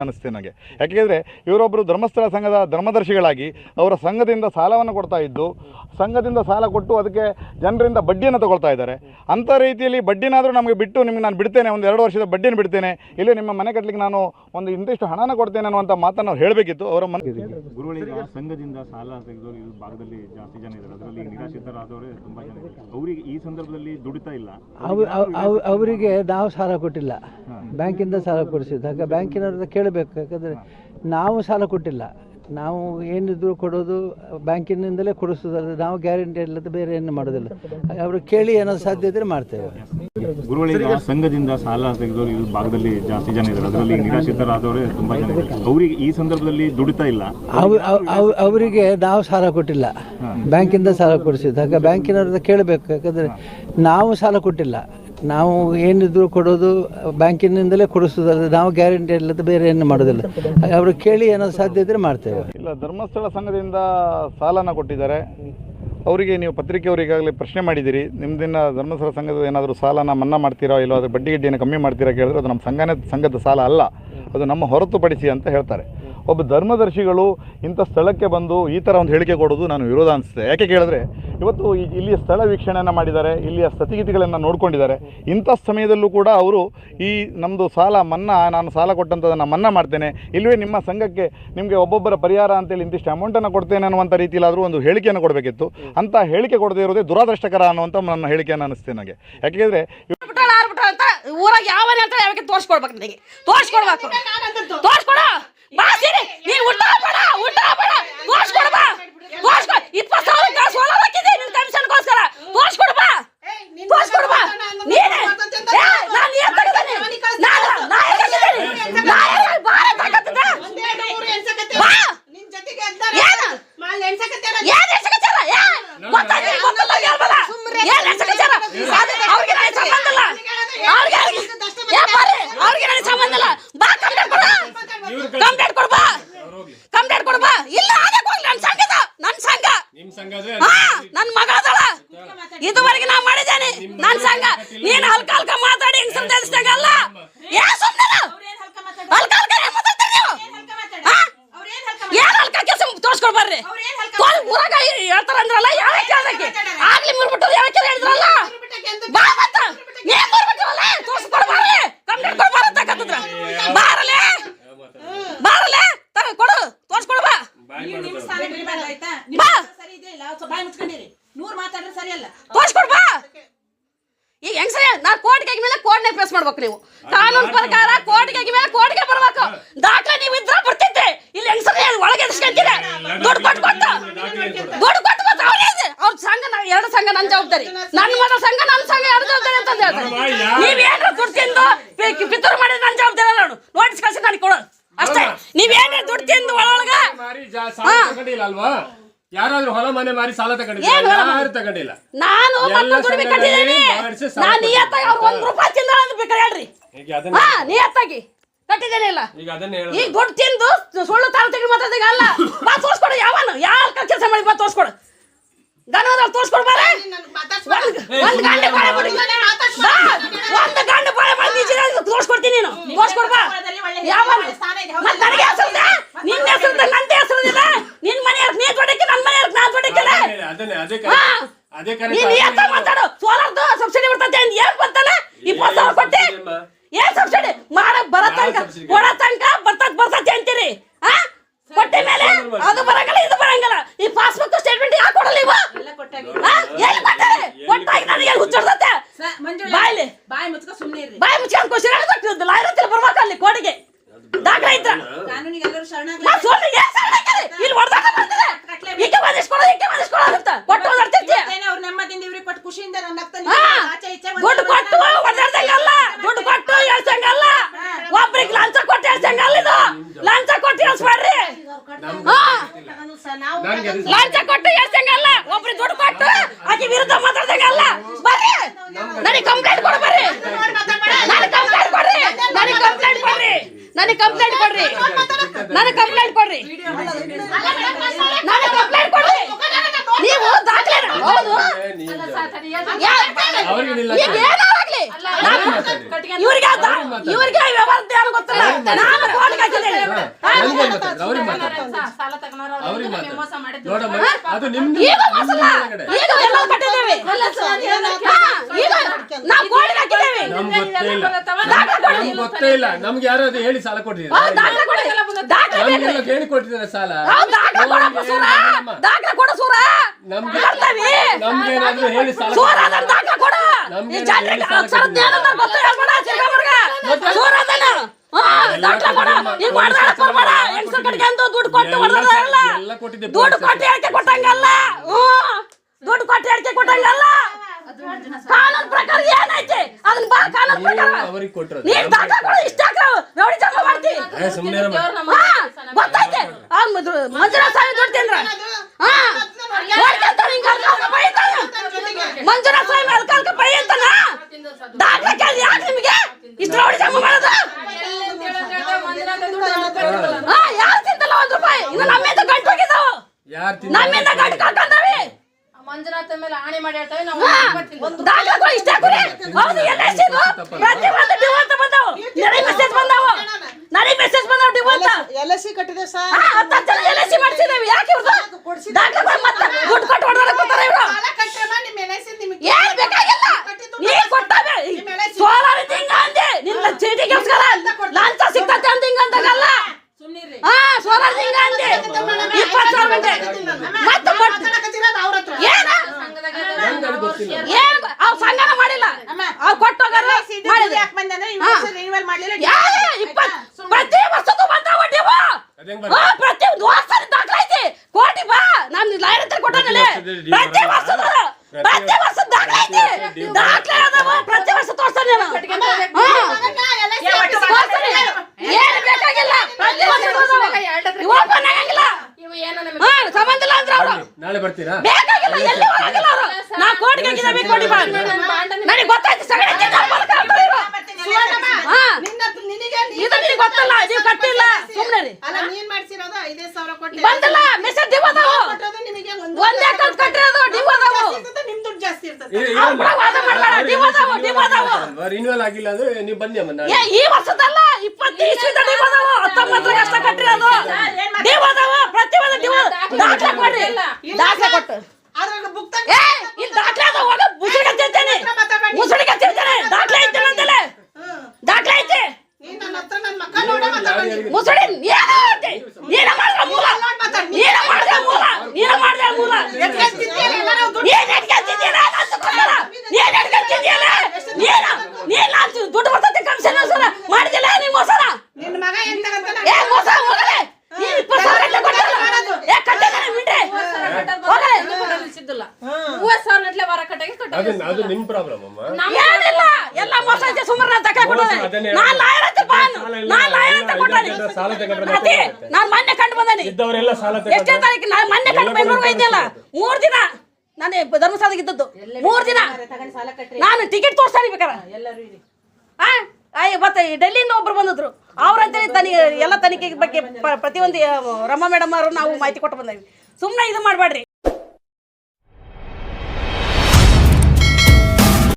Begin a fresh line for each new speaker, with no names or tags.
ಅನಿಸ್ತೆ ನನಗೆ. ಯಾಕೆಂದರೆ ಇವರೊಬ್ಬರು ಧರ್ಮಸ್ಥಳ ಸಂಘದ ಧರ್ಮದರ್ಶಿಗಳಾಗಿ ಅವರ ಸಂಘದಿಂದ ಸಾಲವನ್ನು ಕೊಡ್ತಾ ಇದ್ದು ಸಂಘದಿಂದ ಸಾಲ ಕೊಟ್ಟು ಅದಕ್ಕೆ ಜನರಿಂದ ಬಡ್ಡಿಯನ್ನು ತಗೊಳ್ತಾ ಇದ್ದಾರೆ. ಅಂಥ ರೀತಿಯಲ್ಲಿ ಬಡ್ಡಿನಾದರೂ ನಮಗೆ ಬಿಟ್ಟು ನಿಮಗೆ ನಾನು ಬಿಡ್ತೇನೆ ಒಂದು ಎರಡು ವರ್ಷದ ಬಡ್ಡಿಯನ್ನು ಬಿಡ್ತೇನೆ ಇಲ್ಲಿ ನಿಮ್ಮ ಮನೆ ಕಟ್ಟಲಿಕ್ಕೆ ನಾನು ಒಂದು ಇಂತಿಷ್ಟು ಹಣನ ಕೊಡ್ತೇನೆ ಅನ್ನುವಂಥ ಮಾತನ್ನು ಅವ್ರು ಹೇಳಬೇಕಿತ್ತು ಅವರ ಮನೆ
ಸಂಘದಿಂದ ಸಾಲ ತೆಗೆದವರು ಈ ಭಾಗದಲ್ಲಿ ಜಾಸ್ತಿ ಜನ ಇದ್ದಾರೆ. ಅದರಲ್ಲಿ ನಿರಾಶ್ರಿತರಾದವರೇ ತುಂಬಾ ಜನ ಇದ್ದಾರೆ. ಅವರಿಗೆ ಈ ಸಂದರ್ಭದಲ್ಲಿ ದುಡಿತಾ ಇಲ್ಲ.
ಅವ್- ಅವ್- ಅವ್- ಅವರಿಗೆ ನಾವು ಸಾಲ ಕೊಟ್ಟಿಲ್ಲ. ಬ್ಯಾಂಕಿಂದ ಸಾಲ ಕೊಡಿಸಿದ್ದಾಗ ಹಾಗೆ ಬ್ಯಾಂಕಿನವ್ರದ್ದು ಕೇಳಬೇಕು ಯಾಕಂದರೆ ನಾವು ಸಾಲ ಕೊಟ್ಟಿಲ್ಲ. ನಾವು ಏನಿದ್ರು ಕೊಡೋದು ಬ್ಯಾಂಕಿನಿಂದಲೇ ಕೊಡಿಸೋದಲ್ಲ ನಾವು ಗ್ಯಾರಂಟಿ ಇಲ್ಲದೆ ಬೇರೆ ಏನು ಮಾಡೋದಿಲ್ಲ. ಅವರು ಕೇಳಿ ಏನಾದ್ರು ಸಾಧ್ಯ ಇದ್ರೆ ಮಾಡ್ತೇವೆ.
ಗುರುಗಳಿಗೆ ಸಂಘದಿಂದ ಸಾಲ ತೆಗೆದವರು ಈ ಭಾಗದಲ್ಲಿ ಜಾಸ್ತಿ ಜನ ಇದ್ದಾರೆ. ಅದರಲ್ಲಿ ನಿರಾಶ್ರಿತರಾದವರೇ ತುಂಬಾ ಜನ ಅವರಿಗೆ ಈ ಸಂದರ್ಭದಲ್ಲಿ ದುಡಿತಾ ಇಲ್ಲ.
ಅವ್- ಅವ್- ಅವ್- ಅವರಿಗೆ ನಾವು ಸಾಲ ಕೊಟ್ಟಿಲ್ಲ. ಬ್ಯಾಂಕಿಂದ ಸಾಲ ಕೊಡಿಸಿದ್ದು. ಹಾಗೆ ಕೇಳಬೇಕು. ಯಾಕಂದರೆ ನಾವು ಸಾಲ ಕೊಟ್ಟಿಲ್ಲ. ನಾವು ಏನಿದ್ರು ಕೊಡೋದು ಬ್ಯಾಂಕಿನಿಂದಲೇ ಕೊಡಿಸೋದಲ್ಲ ನಾವು ಗ್ಯಾರಂಟಿ ಇಲ್ಲದ ಬೇರೆ ಏನು ಮಾಡೋದಿಲ್ಲ. ಅವರು ಕೇಳಿ ಏನೋ ಸಾಧ್ಯ ಇದ್ರೆ ಮಾಡ್ತೇವೆ.
ಇಲ್ಲ, ಧರ್ಮಸ್ಥಳ ಸಂಘದಿಂದ ಸಾಲನ ಕೊಟ್ಟಿದ್ದಾರೆ. ಅವರಿಗೆ ನೀವು ಪತ್ರಿಕೆಯವರಿಗಾಗಲೇ ಪ್ರಶ್ನೆ ಮಾಡಿದ್ದೀರಿ ನಿಮ್ಮದಿನ ಧರ್ಮಸ್ಥಳ ಸಂಘದ ಏನಾದರೂ ಸಾಲನ ಮನ್ನಾ ಮಾಡ್ತೀರಾ ಇಲ್ಲೋ ಅದ್ರ ಬಡ್ಡಿ ಗಡ್ಡಿಯನ್ನು ಕಮ್ಮಿ ಮಾಡ್ತೀರಾ ಕೇಳಿದ್ರೆ ಅದು ನಮ್ಮ ಸಂಘನೇ, ಸಂಘದ ಸಾಲ ಅಲ್ಲ. ಅದು ನಮ್ಮ ಹೊರತುಪಡಿಸಿ ಅಂತ ಹೇಳ್ತಾರೆ. ಒಬ್ಬ ಧರ್ಮದರ್ಶಿಗಳು ಇಂಥ ಸ್ಥಳಕ್ಕೆ ಬಂದು ಈ ಥರ ಒಂದು ಹೇಳಿಕೆ ಕೊಡೋದು ನಾನು ವಿರೋಧ ಅನಿಸುತ್ತೆ. ಯಾಕೆ ಕೇಳಿದ್ರೆ ಇವತ್ತು ಈ- ಇಲ್ಲಿಯ ಸ್ಥಳ ವೀಕ್ಷಣೆಯನ್ನು ಮಾಡಿದ್ದಾರೆ ಇಲ್ಲಿಯ ಸ್ಥಿತಿಗತಿಗಳನ್ನು ನೋಡ್ಕೊಂಡಿದ್ದಾರೆ. ಇಂಥ ಸಮಯದಲ್ಲೂ ಕೂಡ ಅವರು ಈ ನಮ್ಮದು ಸಾಲ ಮನ್ನಾ ನಾನು ಸಾಲ ಕೊಟ್ಟಂಥದ್ದನ್ನು ಮನ್ನಾ ಮಾಡ್ತೇನೆ. ಇಲ್ಲವೇ ನಿಮ್ಮ ಸಂಘಕ್ಕೆ ನಿಮಗೆ ಒಬ್ಬೊಬ್ಬರ ಪರಿಹಾರ ಅಂತೇಳಿ ಇಂತಿಷ್ಟು ಅಮೌಂಟನ್ನು ಕೊಡ್ತೇನೆ ಅನ್ನುವಂಥ ರೀತಿಯಲ್ಲಾದರೂ ಒಂದು ಹೇಳಿಕೆಯನ್ನು ಕೊಡಬೇಕಿತ್ತು. ಅಂತ ಹೇಳಿಕೆ ಕೊಡದೇ ಇರೋದೇ ದುರಾದೃಷ್ಟಕರ ಅನ್ನುವಂಥ ನನ್ನ ಹೇಳಿಕೆಯನ್ನು ಅನಿಸ್ತೇನೆ ನನಗೆ. ಯಾಕೆಂದರೆ
ಊರಾಗ ಯಾವ ತೋರಿಸ್ಕೊಡ್ಬೇಕು ನನಗೆ? ತೋರಿಸ್ಕೊಡ್ಬೇಕು. ತೋರಿಸ್ಕೊಡು. ಬಾ ಸೀರೆ. ನೀನ್ ಊಟ ಬೇಡ ಊಟ ಬಾ. ತೋರಿಸ್ಕೊ ಇಪ್ಪತ್ತು ಸಾವಿರ ಹಾಕಿದೆ ನಿನ್ ಕಮಿಷನ್ಗೋಸ್ಕರ ತೋರಿಸ್ಕೊಡು ಬಾ ತೋರಿಸ್ಕೊಡು ಬಾ ನೀನೆ ಏ, ನಾನ್ ನೀನ್ ತೆಗ್ದಾನೆ. ನಾನು ನಾ ಯಾಕ್ ತೆಗ್ದಿದ್ದೀನಿ? ನಾ ಯಾಕ್ ಬಾರ ತಗತ್ತಿದ್ದೆ? ಬಾ ಏನು? ಏನ್ ಎಸಕಚಾರ? ಏ, ಗೊತ್ತಾಯ್ತು, ಗೊತ್ತಿಲ್ಲ, ಹೇಳ್ಬೇಡ. ಏನ್ ಎಸಕಚಾರ? ಅದು ಅವ್ರಿಗೆ ನನಗೆ ಸಂಬಂಧ ಇಲ್ಲ. ಅವ್ರಿಗೆ ಅವ್ರಿಗೆ- ಏ, ಬರ್ರಿ, ಅವ್ರಿಗೆ ನನಗೆ ಸಂಬಂಧ ಇಲ್ಲ. ಬಾ, ಕಂಪ್ಲೇಂಟ್ ಕೊಡು. ಕಂಪ್ಲೇಂಟ್ ಕೊಡು, ಬಾ. ಕಂಪ್ಲೇಂಟ್ ಕೊಡು, ಬಾ. ಇಲ್ಲ, ಆಗಕ್ಕೆ ಹೋಗ್ಲಿ, ನನ್ ಸಂಘದ, ನನ್ ಸಂಘ. ಹಾ, ನನ್ ಮಗ ಅದಾಳ. ಇದುವರೆಗೆ ನಾ ಮಾಡಿದ್ದೇನೆ ನನ್ ಸಂಘ ನೀನ್ ಹಲ್ಕ ಹಲ್ಕ ಮಾತಾಡಿ ಹೆಂಗಸರ್ ತಿಳಿಸ್ದಂಗಲ್ಲ ಏ ಸುಮ್ಮನೆ ಹಲ್ಕ ಹಲ್ಕ ಏನ್ ಮಾತಾಡ್ತೀರಿ ನೀವು ಹಾ? ಏನ್ ಹಲ್ಕ ಕೆಲಸ ತೋರ್ಸ್ಕೊಡ್ ಬರ್ರಿ ತೋಲ್ ಊರಾಗ ಹೇಳ್ತಾರ ಅಂದ್ರಲ್ಲ ಯಾವ ಕೇಳದಕ್ಕೆ ಆಗ್ಲಿ ಮುರ್ಬಿಟ್ಟು ಯಾವ ಕೇಳ ಹೇಳಿದ್ರಲ್ಲ ಬಾ ಮತ್ತ ನೀ ಮುರ್ಬಿಟ್ಟವಲ್ಲ ತೋರ್ಸ್ಕೊಡ್ ಬರ್ರಿ ಕಂಪ್ಲೇಂಟ್ ಕೊಡ್ ಬರ ತಕತ್ತಿದ್ರ ಬಾರಲೆ ಬಾರಲೆ ತಗ ಕೊಡು ತೋರ್ಸ್ಕೊಡ್ ಬಾ ಬಾ.
ನೂರ್ ಮಾತಾಡ್ರೆ ಸರಿಯಲ್ಲ
ತೋರ್ಸ್ಕೊಡ್ ಬಾ ಈಗ ಹೆಂಗ್ ಸರಿ ನಾ ಕೋರ್ಟ್ಗೆ ಮೇಲೆ ಕೋರ್ಟ್ನೇ ಪ್ರೆಸ್ ಮಾಡ್ಬೇಕು ನೀವು. ಕಾನೂನು ಪ್ರಕಾರ ಕೋರ್ಟ್ಗೆ ಮೇಲೆ ಕೋರ್ಟ್ಗೆ ಬರ್ಬೇಕು. ದಾಖಲೆ ನೀವು ಇದ್ರ ಬರ್ತಿದ್ದೆ. ಇಲ್ಲಿ ಹೆಂಗ್ ಸರಿ ಒಳಗೆ ಎದ್ಸ್ಕೊಂತೀರ ದುಡ್ಡು ಕೊಟ್ಟು ಕೊಟ್ಟು ದುಡ್ಡು ಕೊಟ್ಟು ಮತ್ತೆ ಅವ್ರೇ ಅವ್ರ ಸಂಘ ಎರಡು ಸಂಘ ನನ್ನ ಜವಾಬ್ದಾರಿ. ನನ್ನ ಮಗಳ ಸಂಘ ನನ್ನ ಸಂಘ ಎರಡು ಜವಾಬ್ದಾರಿ ಅಂತ ಹೇಳ್ತಾರೆ. ನೀವೇನು ದುಡ್ಡು ತಿಂದು ಪಿತೂರು ಮಾಡಿದ್ರೆ ನನ್ನ ಜವಾಬ್ದಾರಿ ಅಲ್ಲ ನೋಡು. ನೋಟಿಸ್ ಕಳ್ಸಿ ನನಗೆ ಕೊಡೋದು ಅಷ್ಟೇ. ನೀವೇನು ದುಡ್ಡು ತಿಂದು ಒಳಗ
ಯಾರಾದ್ರೂ ಹೊಲ ಮನೆ ಮಾರಿ ಸಾಲ ತಗೊಂಡಿಲ್ಲ ಯಾರು ತಗೊಂಡಿಲ್ಲ?
ನಾನು
ಎಲ್ಲ
ಮತ್ತೆ ದುಡಿಮೆ ಕಟ್ಟಿದ್ದೀನಿ.
ಮಾಡಿಸಿ ಸಾಲ
ನಾನು ನಿಯತ್ತಾಗಿ ಅವ್ರು
ಕೊಡ್ತಾರೆ.
ಒಂದ್ ರೂಪಾಯಿ ತಿಂದ ಅಂತ ಬೇಕಾದ್ರೆ ಹೇಳ್ರಿ.
ಈಗ ಅದನ್ನ
ಹಾ ನಿಯತ್ತಾಗಿ. ಕಟ್ಟಿದ್ದೇನೆ ಇಲ್ಲ.
ಈಗ ಅದನ್ನ ಹೇಳ
ಈಗ ದುಡ್ಡು ತಿಂದು ಸುಳ್ಳು ತಾಳು ತೆಗೆದು ಮಾತ್ರ ಅಲ್ಲ. ಬಾ ತೋರ್ಸ್ಕೊಡು ಯಾವನು. ಯಾರ ಕೆಲಸ ಮಾಡಿ ಬಾ ತೋರ್ಸ್ಕೊಡು. ಬಾರೆ. ಒಂದ್ ಬಾಳೆ ಮಾಡಿ ಬಾ ಒಂದ್ ಗಂಟೆ ಬಾಳೆ ಮಾಡಿ ನಿಜ ತೋರ್ಸ್ಕೊಡ್ತೀನಿ ನೀನು. ತೋರ್ಸ್ಕೊಡು ಬಾ. ಯಾವನು? ನನಗೆ ಹೆಸರು ನಿನ್ನ ನಂದ ಹೆಸರಿದಿಲ್ಲ ನಿನ್ ಮನೆ ನೀ ತೊಡಕ್ಕೆ ನನ್ನ ಮನೆ ನಾನ್ ತೊಡಕ್ಕಿಲ್ಲ
ಅದನ್ನೇ ಅದೇ
ಹಾ.
ಅದೇ
ನೀನ್ ಏನ್ ಮಾತಾಡು? ಸೋಲಾರ್ದು ಸಬ್ಸಿಡಿ ಬರ್ತೈತೆ ಅಂತ ಏನ್ ಬಂತಲ್ಲ ಇಪ್ಪತ್ತು ಸಾವಿರ ಕೊಟ್ಟಿ. ಏನ್ ಸಬ್ಸಿಡಿ? ಮಾಡಕ್ ಬರ ತನಕ
ಯಾವ subsidy?
ಕೊಡ ತನಕ ಬರ್ತತ್ ಬರ್ತೈತೆ ಅಂತೀರಿ? ಆ? ಕೊಟ್ಟ ಮೇಲೆ ಅದು ಬರಂಗಿಲ್ಲ ಇದು ಬರಂಗಿಲ್ಲ. ಈ ಪಾಸ್ಬುಕ್ ಸ್ಟೇಟ್ಮೆಂಟ್ ಯಾಕೆ ಕೊಡಲ್ಲ ಇವ? ಎಲ್ಲಿ ಕೊಟ್ಟಾಗಿ. ನನಗೆ ಬಾಯ್ಲಿ.
ಬಾಯಿ ಮುಚ್ಕ ಸುಮ್ಮನೆ ಇರ್ರಿ.
ಬಾಯಿ ಮುಚ್ಕೊಂಡು ಬರ್ಬೇಕು ಅಲ್ಲಿ ಕೋಡಿಗೆ ದಾಖಲೆ
ಕಾನೂನಿಗೆ ಎಲ್ಲರೂ
ಇಲ್ಲಿ ಹೊಡ್ದಾಟ ಮಾಡ್ತಿದೆ ಈಕೆ ಕೊಟ್ಟು
ಇವತ್ತೇನೆ ಅವ್ರ ನೆಮ್ಮದಿಯಿಂದ ಇವ್ರಿಗೆ ಕೊಟ್ಟು ಖುಷಿಯಿಂದ ನನ್ನ ಆಗ್ತಾನೆ.
ಹಾ.
ಆಚೆ ಈಚೆ
ದುಡ್ಡು ಕೊಟ್ಟು ಒದ್ದಾಡ್ದಂಗಲ್ಲ ದುಡ್ಡು ಕೊಟ್ಟು ಹೇಳ್ಸಂಗಲ್ಲ ಒಬ್ರಿಗೆ ಲಂಚ ಕೊಟ್ಟು ಹೇಳ್ಸಂಗಲ್ಲ ಇದು. ಲಂಚ ಕೊಟ್ಟು ಹೇಳ್ಸ್ಬೇಡ್ರಿ ಲಂಚ ಕೊಟ್ಟು ಒಬ್ರಿಗೆ ದುಡ್ಡು ಕೊಟ್ಟು ಆಕೆ ವಿರುದ್ಧ ಮಾತಾಡ್ದಂಗಲ್ಲ ಬರ್ರಿ ನನಗೆ ಕಂಪ್ಲೇಂಟ್ ಕೊಡು ಬರ್ರಿ ನನಗೆ ಕಂಪ್ಲೇಂಟ್ ಕೊಡ್ರಿ ನನಗೆ ಕಂಪ್ಲೇಂಟ್ ಕೊಡ್ರಿ ನನಗೆ ಕಂಪ್ಲೇಂಟ್ ಕೊಡ್ರಿ ನನಗೆ ಕಂಪ್ಲೇಂಟ್ ಕೊಡ್ರಿ ನನಗೆ ಕಂಪ್ಲೇಂಟ್ ಕೊಡ್ರಿ ನೀವು ದಾಖಲೆ ಹೌದು
ಅವ್ರಿಗೆ ನಿಲ್ಲ
ಈಗ ಏನಾಗ್ಲಿ? ಇವ್ರಿಗೆ ಇವ್ರಿಗೆ ವ್ಯವಹಾರ ಧ್ಯಾನ ಗೊತ್ತಿಲ್ಲ? ನಾನು ಈಗ ಮೋಸ ಈಗ ನಾವು ಗೋಲ್ಡ್ ಹಾಕಿದ್ದೇವೆ.
ನಮ್ಗೆ ಗೊತ್ತೇ ಇಲ್ಲ. ನಮ್ಗೆ ಗೊತ್ತೇ ಇಲ್ಲ. ನಮ್ಗೆ ಯಾರು ಅದು ಹೇಳಿ ಸಾಲ ಕೊಟ್ಟಿದ್ದಾರೆ. ನಮ್ಗೆಲ್ಲ ಹೇಳಿ ಕೊಟ್ಟಿದ್ದಾರೆ ಸಾಲ. ನಮ್ಗೆ ನಮ್ಗೇನಾದ್ರೂ ಹೇಳಿ ಸಾಲ ನಮ್ಗೆ
ದುಡ್ಡು ಕೊಟ್ಟು ಹೇಳಿಕೆ ಕೊಟ್ಟಂಗಲ್ಲ. ದುಡ್ಡು ಕೊಟ್ಟು ಹೇಳಿಕೆ ಕೊಟ್ಟಂಗಲ್ಲ. ಕಾನೂನು ಪ್ರಕಾರ ಏನೈತೆ? ಅದನ್ನ ಬಾ ಕಾನೂನು ಪ್ರಕಾರ.
ಅವರಿಗೆ ಕೊಟ್ರು
ನೀನ್ ದಾಖಲೆ ಕೊಡು ಇಷ್ಟ ನೋಡಿ ಜಗಳ ಮಾಡ್ತಿ.
ಏ, ಸುಮ್ನೆ ಇರಮ್ಮ.
ಹಾ, ಗೊತ್ತೈತೆ. ಆ ಮಧು- ಮಂಜುನಾಥ ಸ್ವಾಮಿ ಅಲ್ಕಾಲ್ಕ ಬೈತಾನೆ. ಮಂಜುನಾಥ ಸ್ವಾಮಿ ಅಲ್ಕಾಲ್ಕ ಬೈ ಅಂತಾನ ದಾಖಲೆ ಕೇಳಿ ಯಾಕೆ ನಿಮಗೆ? ಇಷ್ಟು ರೌಡಿ ಜನ್ಮ ಮಾಡೋದು? ಹಾ ಯಾರು ತಿಂತಲ್ಲ ಒಂದ್ ರೂಪಾಯಿ. ಇನ್ನು ನಮ್ಮಿಂದ ಗಂಟು ಹೋಗಿದ್ದಾವು.
ಯಾರು
ನಮ್ಮಿಂದ ಗಂಟು ಕಳ್ಕೊಂಡಾವಿ
ಮಂಜುನಾಥ ಮೇಲೆ ಆಣೆ ಮಾಡಿ ಹೇಳ್ತಾವೆ ನಾವು ಒಂದು
ಇಷ್ಟ ಇಷ್ಟೇ ಕೊಡಿ ಹೌದು ಎಲ್ಲ ಎಷ್ಟಿದ್ವು ಪ್ರತಿ ಒಂದು ಡಿವ್ ಅಂತ ಬಂದವು ನಡಿ ಮೆಸೇಜ್ ಬಂದವು ನಡಿ ಮೆಸೇಜ್ ಬಂದವು ಡಿವ್ ಅಂತ
ಎಲ್ ಎಸ್ ಸಿ ಕಟ್ಟಿದೆ ಸರ್
ಹಾ, ಹತ್ತು ಹತ್ತು ಜನ ಎಲ್ ಐ ಸಿ ಮಾಡಿಸಿದ್ದೇವೆ ಯಾಕೆ ಇವ್ರದ್ದು ದಾಖಲೆ ಮತ್ತೆ ದುಡ್ಡು ಕೊಟ್ಟು ಹೊಡೆದಾಡಕ್ ಬರ್ತಾರೆ ಇವರು ಏನ್ ಬೇಕಾಗಿಲ್ಲ ನೀ ಕೊಟ್ಟಾವೆ ಸೋಲಾರ್ ಹಿಂಗ ಅಂದೆ ನಿನ್ನ ಚೀಟಿ ಕೆಲ್ಸಗಾರ ಲಾಂಚ ಸಿಗ್ತತೆ ಅಂತ ಹಿಂಗ
ಅಂತಲ್ಲ
ಹಾ ಸೋಲಾರ್ ಹಿಂಗ ಅಂದೆ ಇಪ್ಪತ್ತು ಸಾವಿರ ಗಂಟೆ ಮತ್ತೆ ಕೊಟ್ಟು
ಅವ್ರ ಹತ್ರ
ಏನ
ನಂಗೆ ಅದು ಗೊತ್ತಿಲ್ಲ
ಏನ್ ಮಾಡಿಲ್ಲ. ಕೊಟ್ಟೋಗಲ್ಲ ಮಾಡಿದೆ.
ಯಾಕೆ ಬಂದಂದ್ರೆ ಈ
ಹಾ.
ವರ್ಷ ರಿನಿವಲ್ ಮಾಡ್ಲಿಲ್ಲ?
ಯಾ ಇಪ್ಪತ್ ಪ್ರತಿ ಬಂದಾವ ಹಾ ಪ್ರತಿ ಒಂದು ವರ್ಷದ ದಾಖಲೆ ಕೋಟಿ ಬಾ. ನಾನ್ ಲಾಯರ್ ಹತ್ರ ಕೊಟ್ಟಾನಲ್ಲ ಪ್ರತಿ ವರ್ಷದ ಪ್ರತಿ ವರ್ಷದ ದಾಖಲೆ ಐತಿ. ದಾಖಲೆ ಅದಾವ ಪ್ರತಿ ವರ್ಷ ತೋರ್ಸ್ತಾನೆ ನಾನು. ಹಾ. ತೋರ್ಸ್ತಾನೆ. ಏನ್ ಬೇಕಾಗಿಲ್ಲ? ಪ್ರತಿ ವರ್ಷ ಓಪನ್ ಆಗಂಗಿಲ್ಲ
ಇವು ಏನೋ ನಮಗೆ
ಹಾ ಸಂಬಂಧ ಇಲ್ಲ ಅಂದ್ರೆ ಅವರು.
ನಾಳೆ ಬರ್ತೀರಾ?
ಬೇಕಾಗಿಲ್ಲ. ಎಲ್ಲಿ ಆಗಿಲ್ಲ ಅವರು. ನಾ ಕೋಟಿಗೆ ಕೊಡಿ ಬಾ. ನನಗೆ ಗೊತ್ತಾಯ್ತು ಸಗಣಿ ತಿಂದ ಮೂಲಕ ಅಂತಾರೆ ಇವ್ರು. ಹಾ. ಇದು ನಿನಗೆ ಗೊತ್ತಲ್ಲ ನೀವು ಕಟ್ಟಿಲ್ಲ. ಸುಮ್ಮನೆ ರೀ
ಅಲ್ಲ ನೀನ್ ಮಾಡ್ಸಿರೋದು ಐದೇ ಸಾವಿರ ಕೊಟ್ಟು.
ಬಂದಿಲ್ಲ ಮೆಸೇಜ್ ಡಿವ್ ಅದಾವು.
ಕೊಟ್ಟೋದು ನಿಮಗೆ ಒಂದು
ಒಂದೇ ಅಕೌಂಟ್ ಕಟ್ಟಿರೋದು ಡಿವ್ ಅದಾವು.
ನಿಮ್ ದುಡ್ಡು ಜಾಸ್ತಿ ಇರ್ತದೆ.
ವಾದ ಮಾಡ್ಬೇಡ ಡಿವ್ ಅದಾವು ಡಿವ್ ಅದಾವು.
ರಿನ್ಯೂವಲ್ ಆಗಿಲ್ಲ ಅಂದ್ರೆ ನೀವು ಬನ್ನಿ ಅಮ್ಮ ನಾಳೆ.
ಏ ಈ ವರ್ಷದಲ್ಲ ಇಪ್ಪತ್ತು ಇಸ್ವಿದ ಅದಾವು. ಅಷ್ಟ ಕಟ್ಟಿರೋದು. ಡಿವ್ ಅದಾವು. ಪ್ರತಿ ಒಂದು ಡಿವ್ ದಾಖಲೆ ಕೊಡ್ರಿ. ದಾಖಲೆ ಕೊಟ್ಟು.
ಅದ್ರಾಗ ಬುಕ್
ಏ ಇಲ್ಲಿ ದಾಖಲೆ ಅದಾವ ಹೋಗ ಮುಸುಳಿಗೆ ತಿಂತೇನೆ ಮುಸುಳಿಗೆ ತಿಂತೇನೆ ದಾಖಲೆ ಐತೆ ನಂದಲೆ ದಾಖಲೆ ಐತೆ
ನೀನ್ ನನ್ನ ಹತ್ರ ನನ್ನ ಮಕ್ಕ ನೋಡ ಮಾತಾಡ್ಬೇಡಿ
ಮುಸುಳಿ ನೀನ ನೀನ ಮಾಡಿದ ಮೂಲ. ನೀನ ಮಾಡಿದ ಮೂಲ. ನೀನ ಮಾಡಿದ ಮೂಲ. ನೀನ್ ನಾನು ನೀನ್ ನೀನು ನೀನ್ ನಾನು ದುಡ್ಡು ಬರ್ತೈತೆ ಕಮಿಷನ್ ಸರ ಮಾಡಿದಿಲ್ಲ ನೀನ್ ಮೋಸನ?
ನಿನ್ನ ಮಗ ಏನ್ ತಗಂತಾನ?
ಏ ಮೋಸ ಹೋಗಲೆ. ನೀನ್ ಇಪ್ಪತ್ತು ಸಾವಿರ ಗಂಟೆ ಕೊಟ್ಟಿಲ್ಲ ಏ ಕಟ್ಟಿದ್ದಾನೆ ಮಿಂಟ್ರೆ ಹೋಗಲೆ.
ಸಿದ್ದಿಲ್ಲ ಮೂವತ್ತು ಸಾವಿರ ಗಂಟ್ಲೆ ವಾರ ಕಟ್ಟಾಗಿ ಕಟ್ಟ
ಅದು ನಿಮ್ ಪ್ರಾಬ್ಲಮ್ ಅಮ್ಮ.
ಏನಿಲ್ಲ. ಎಲ್ಲ ಮೋಸ ಸುಮಾರು ನಾನು ತಕ್ಕ
ಅದನ್ನೇ
ಲಾಯರ್ ನಾನ್ ಲಾಯರ್ ಅಂತ ಕೊಟ್ಟಾನೆ ಅದೇ ನಾನ್ ಮೊನ್ನೆ ಕಂಡು ಬಂದಾನೆ.
ಇದ್ದವರೆಲ್ಲ ಸಾಲ
ಎಷ್ಟೇ ತಾರೀಕು ನಾನು ಮೊನ್ನೆ ಕಂಡು ಬೆಂಗಳೂರಿಗೆ ಇದ್ದೆಲ್ಲ ಮೂರ್ ದಿನ. ನಾನು ಧರ್ಮಸ್ಥಳದಾಗ ಇದ್ದದ್ದು. ಮೂರ್ ದಿನ. ನಾನು ಟಿಕೆಟ್ ತೋರಿಸ್ತಾನೆ ಬೇಕಾರೆ ಆ ಅಯ್ಯ ಮತ್ತೆ ಡೆಲ್ಲಿಯಿಂದ ಒಬ್ರು ಬಂದಿದ್ರು. ಅವ್ರಂತೇಳಿ ತನಿಖೆ ಎಲ್ಲ ತನಿಖೆ ಬಗ್ಗೆ ಪ್ರತಿಯೊಂದು ರಮಾ ಮೇಡಮ್ ಅವರು ನಾವು ಮಾಹಿತಿ ಕೊಟ್ಟು ಬಂದೀವಿ ಸುಮ್ಮನೆ ಇದು ಮಾಡಬೇಡ್ರಿ.